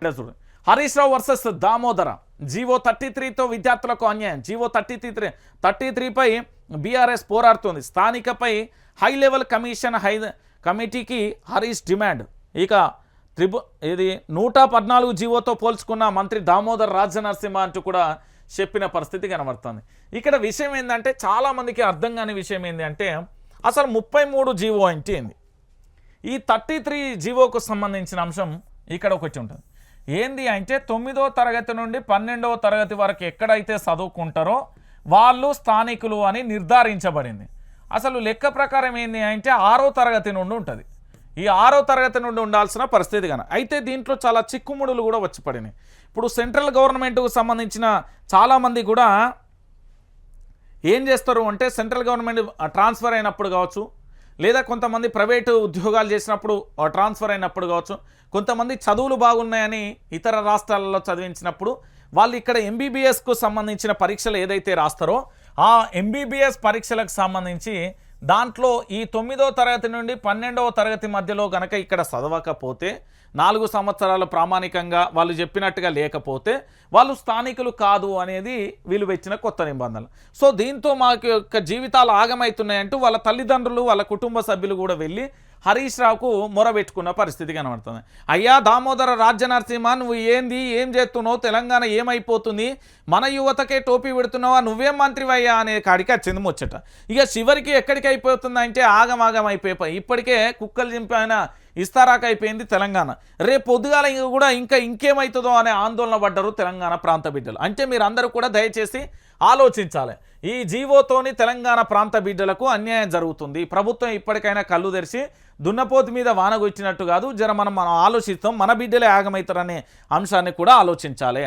ఇట్లా Harish Rao versus Damodara. GO thirty త్రీతో విద్యార్థులకు అన్యాయం. GO thirty three three thirty త్రీపై BRS పోరాడుతోంది. స్థానికపై హై లెవెల్ కమిషన్ హై కమిటీకి హరీష్ డిమాండ్. ఇక త్రిబు ఇది నూట పద్నాలుగు జీవోతో పోల్చుకున్న మంత్రి దామోదర్ రాజనరసింహ అంటూ కూడా చెప్పిన పరిస్థితి కనబడుతుంది. ఇక్కడ విషయం ఏంటంటే చాలామందికి అర్థం కాని విషయం ఏంటి అంటే అసలు ముప్పై మూడు జీవో అంటే ఏంది ఈ థర్టీ త్రీ జీవోకు సంబంధించిన అంశం ఇక్కడ ఒకటి ఉంటుంది. ఏంది అంటే తొమ్మిదో తరగతి నుండి పన్నెండవ తరగతి వరకు ఎక్కడైతే చదువుకుంటారో వాళ్ళు స్థానికులు అని నిర్ధారించబడింది. అసలు లెక్క ప్రకారం ఏంది అంటే ఆరో తరగతి నుండి ఉంటుంది. ఈ ఆరో తరగతి నుండి ఉండాల్సిన పరిస్థితి కానీ. అయితే దీంట్లో చాలా చిక్కుముడులు కూడా వచ్చి పడినాయి. ఇప్పుడు సెంట్రల్ గవర్నమెంట్కు సంబంధించిన చాలామంది కూడా ఏం చేస్తారు అంటే సెంట్రల్ గవర్నమెంట్ ట్రాన్స్ఫర్ అయినప్పుడు కావచ్చు లేదా కొంతమంది ప్రైవేటు ఉద్యోగాలు చేసినప్పుడు ట్రాన్స్ఫర్ అయినప్పుడు కావచ్చు కొంతమంది చదువులు బాగున్నాయని ఇతర రాష్ట్రాలలో చదివించినప్పుడు వాళ్ళు ఇక్కడ ఎంబీబీఎస్కు సంబంధించిన పరీక్షలు ఏదైతే రాస్తారో ఆ ఎంబీబీఎస్ పరీక్షలకు సంబంధించి దాంట్లో ఈ తొమ్మిదో తరగతి నుండి పన్నెండవ తరగతి మధ్యలో గనక ఇక్కడ చదవకపోతే నాలుగు సంవత్సరాలు ప్రామాణికంగా వాళ్ళు చెప్పినట్టుగా లేకపోతే వాళ్ళు స్థానికులు కాదు అనేది వీళ్ళు వచ్చిన కొత్త నిబంధనలు. సో దీంతో మాకు యొక్క జీవితాలు ఆగమవుతున్నాయంటూ వాళ్ళ తల్లిదండ్రులు వాళ్ళ కుటుంబ సభ్యులు కూడా వెళ్ళి హరీష్ రావుకు మొరబెట్టుకున్న పరిస్థితి కనబడుతుంది. అయ్యా దామోదర రాజ్య నరసింహ నువ్వు ఏంది ఏం చేస్తున్నావు తెలంగాణ ఏమైపోతుంది? మన యువతకే టోపీ పెడుతున్నావా నువ్వేం మంత్రివయ్యా అనే కాడికి వచ్చింది ముచ్చట. ఇక చివరికి ఎక్కడికి అయిపోతుంది అంటే ఆగమాగం అయిపోయి ఇప్పటికే కుక్కలు చింపిన ఇస్తారాక అయిపోయింది తెలంగాణ. రేపు పొద్దుగాల ఇంక కూడా ఇంకా ఇంకేమవుతుందో అనే ఆందోళన పడ్డారు తెలంగాణ ప్రాంత బిడ్డలు. అంటే మీరందరూ కూడా దయచేసి ఆలోచించాలి. ఈ జీవోతోని తెలంగాణ ప్రాంత బిడ్డలకు అన్యాయం జరుగుతుంది. ప్రభుత్వం ఇప్పటికైనా కళ్ళు తెరిచి దున్నపోతు మీద వానగొచ్చినట్టు కాదు. జర మనం మనం ఆలోచిస్తాం. మన బిడ్డలే ఆగమవుతారనే అంశాన్ని కూడా ఆలోచించాలి.